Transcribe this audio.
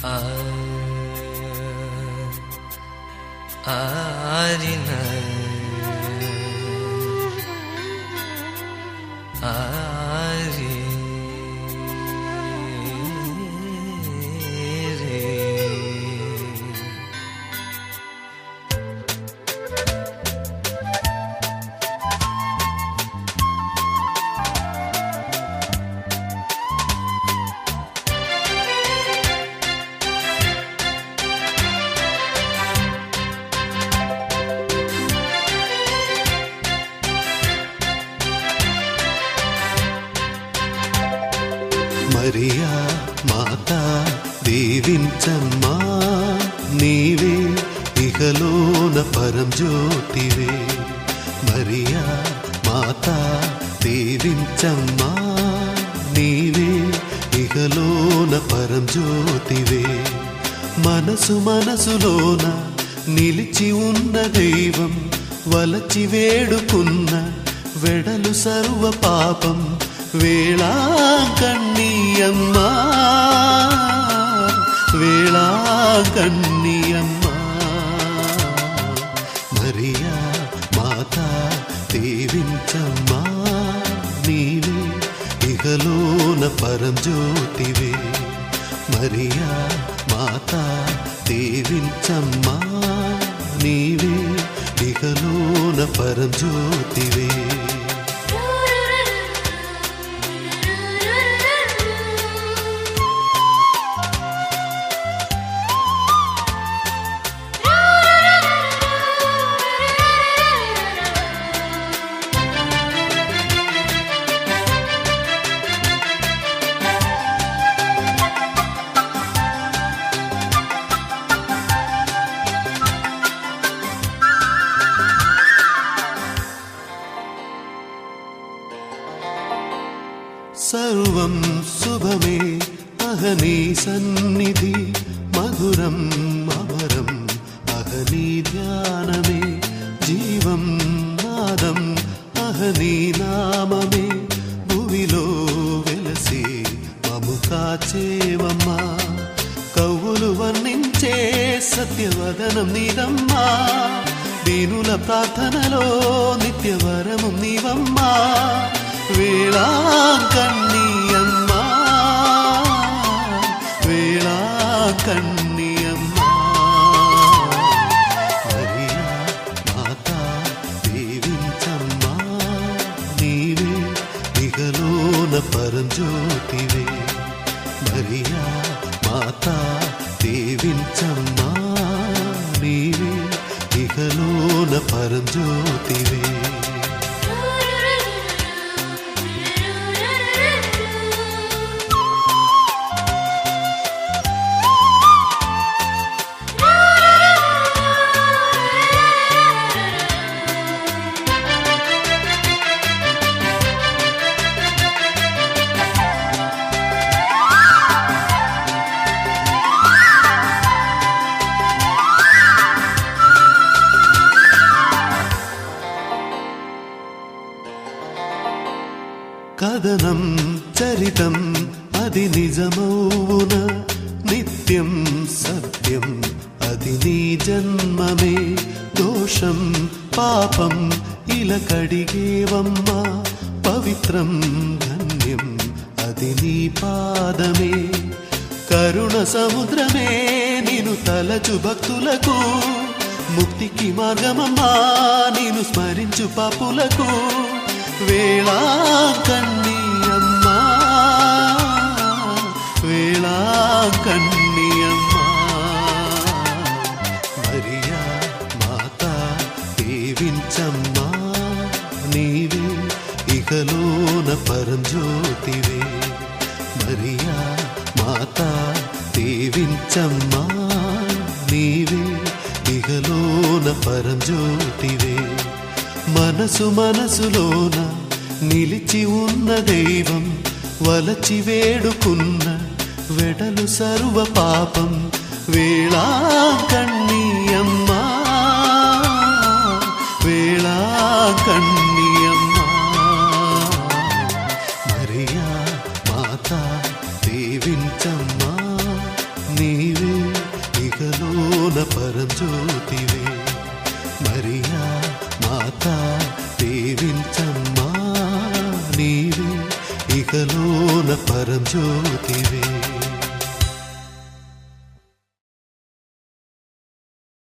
Ah uh Ah. Mariya మాత దీవించమ్మా. నీవే ఇహలోన పరం జ్యోతివే. మరియా మాత దీవించమ్మా. నీవే ఇహలోన పరం జ్యోతివే. మనసు మనసులోన నిలిచి ఉన్న దైవం వలచి వేడుకున్న వెడలు సర్వ పాపం వేళాకన్నీయమ్మా. వేళాకన్నీయమ్మా. మరియా మాత దీవించమ్మా. నీవే ఇహలోన పరంజ్యోతివే. మరియా మాత దీవించమ్మా. నీవే ఇహలోన పరంజ్యోతివే. జ్యోతివే సర్వం శుభమే అహనీ సన్నిధి మధురం అమరం అహనీ ధ్యానమే జీవం నాదం అహనీ నామమే భువిలో వెలసి మము కాచేవమ్మా. కవులు వర్ణించే సత్యవదనం నీదమ్మా. దీనుల ప్రార్థనలో నిత్యవరము నీవమ్మా. మాతా దీవించమ్మా నీవే దిగలోన పరంజ్యోతివే కథనం చరితం అది నిజమౌన నిత్యం సత్యం అది నీ జన్మమే. దోషం పాపం ఇలా కడిగేవమ్మా పవిత్రం ధన్యం అది నీ పాదమే. కరుణ సముద్రమే నేను తలచు భక్తులకు. ముక్తికి మార్గమమ్మా నేను స్మరించు పాపులకు. వేళా ఇకలోన పరంజ్యోతివే. మరియా మాత దీవించమ్మా నీవే ఇహలోన పరంజ్యోతివే. మనసు మనసులోన నిలిచి ఉన్న దైవం వలచి వేడుకున్న వెడలు సర్వ పాపం వేళా కన్నీయమ్మా ప్రపంచమ్మా నీవే ఇకలోన పరంజ్యోతివే. మరియా మాత దేవించమ్మా నీవే ఇకలోన పరంజ్యోతివే.